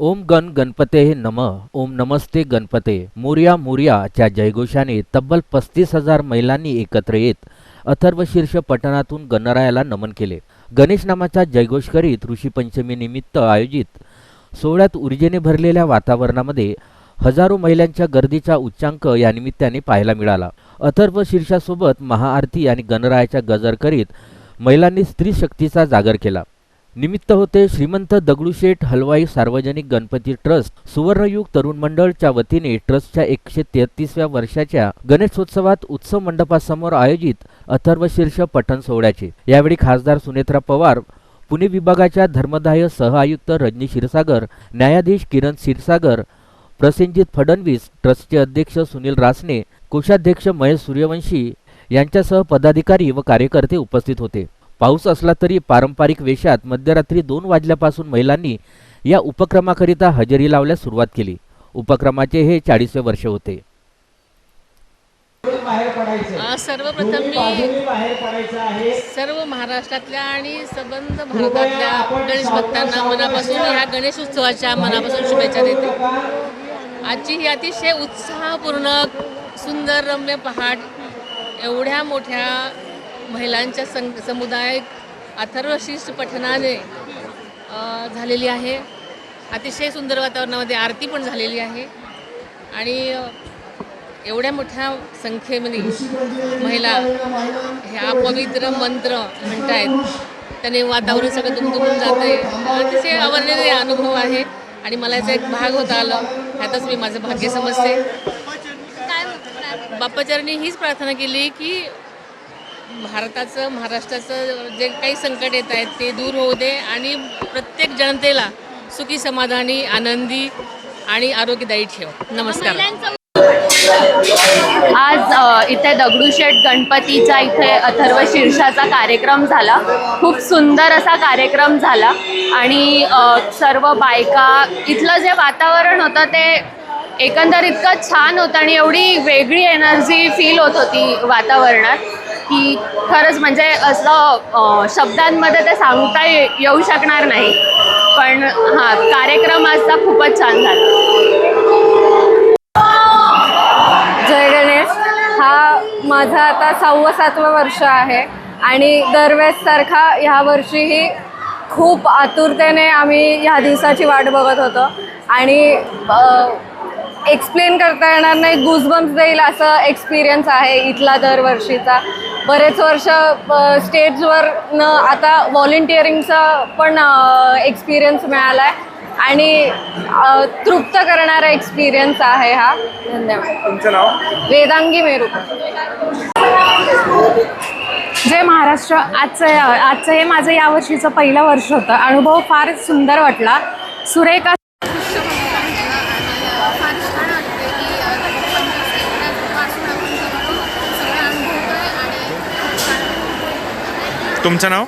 ओम गण गणपते नम ओम नमस्ते गणपते. मोर्या मोर्याच्या जयघोषाने तब्बल पस्तीस हजार महिलांनी एकत्र येत अथर्व शीर्ष गणरायाला नमन केले. गणेश नामाचा जयघोष करीत ऋषीपंचमी निमित्त आयोजित सोहळ्यात ऊर्जेने भरलेल्या वातावरणामध्ये हजारो महिलांच्या गर्दीचा उच्चांक या निमित्ताने पाहायला मिळाला. अथर्व शीर्षासोबत महाआरती आणि गणरायाच्या गजर करीत महिलांनी स्त्री शक्तीचा जागर केला. निमित्त होते श्रीमंत दगडूशेठ हलवाई सार्वजनिक गणपती ट्रस्ट सुवर्णयुग तरुण मंडळच्या वतीने ट्रस्टच्या एकशे तेहतीसव्या वर्षाच्या गणेशोत्सवात उत्सव मंडपासमोर आयोजित अथर्व शीर्ष पठण सोहळ्याचे. यावेळी खासदार सुनेत्रा पवार पुणे विभागाच्या धर्मदाय सह आयुक्त रजनी क्षीरसागर न्यायाधीश किरण क्षीरसागर प्रसेनजित फडणवीस ट्रस्टचे अध्यक्ष सुनील रासने कोषाध्यक्ष महेश सूर्यवंशी यांच्यासह पदाधिकारी व कार्यकर्ते उपस्थित होते. पाऊस असला तरी पारंपरिक वेशात मध्यरात्री दोन वाजल्यापासून महिलांनी या उपक्रमाकरिता हजेरी लावल्यास सुरुवात केली. उपक्रमाचे हे चाळीसवे वर्ष होते. सर्वप्रथम मी बाजूनी बाहेर पडायचं आहे. सर्व महाराष्ट्रातल्या आणि संबंध भारतातल्या गणेश भक्तांना मनापासून ह्या गणेश उत्सवाच्या मनापासून शुभेच्छा देते. आजची ही अतिशय उत्साहपूर्ण सुंदर रम्य पहाट एवढ्या मोठ्या महिलांच्या सं समुदाय अथर्व शीर्ष पठणाने अ, झालेली आहे. अतिशय सुंदर वातावरणामध्ये आरती पण झालेली आहे. आणि एवढ्या मोठ्या संख्येमध्ये महिला ह्या पवित्र मंत्र म्हणतायत. त्याने वातावरण सगळं दुमदुमून जाते अतिशय आवडलेले अनुभव आहे. आणि मला याचा एक भाग होता आलं. ह्यातच मी माझं भाग्य समजते. बाप्पाचरणी हीच प्रार्थना केली की भारताचं महाराष्ट्राचं जे काही संकट येत आहेत ते दूर होऊ दे आणि प्रत्येक जनतेला सुखी समाधानी आनंदी आणि आरोग्यदायी ठेव. नमस्कार. आज इथे दगडूशेठ गणपतीचा इथे अथर्व शीर्षाचा कार्यक्रम झाला. खूप सुंदर असा कार्यक्रम झाला. आणि सर्व बायका इथलं जे वातावरण होतं ते एकंदर इतकं छान होतं आणि एवढी वेगळी एनर्जी फील होत होती वातावरणात. की खरंच म्हणजे असं शब्दांमध्ये ते सांगता ये- येऊ शकणार नाही. पण हां कार्यक्रम आजचा खूपच छान झाला. जय गणेश. हा माझा आता सहावं सातवं वर्ष आहे. आणि दरवेळेससारखा ह्या वर्षीही खूप आतुरतेने आम्ही ह्या दिवसाची वाट बघत होतो. आणि एक्सप्लेन करता येणार नाही. गुजबम्स देईल असं एक्सपिरियन्स आहे इथला दरवर्षीचा. बरेच वर्ष स्टेजवर न आता व्हॉलेंटिअरिंगचा पण एक्सपिरियन्स मिळाला आहे आणि तृप्त करणारा एक्सपिरियन्स आहे हा. धन्यवाद. तुमचं नाव? वेदांगी मेरू. जय महाराष्ट्र. आजचं आजचं हे माझं यावर्षीचं पहिलं वर्ष होतं. अनुभव फार सुंदर वाटला. सुरेख तुमचं नाव?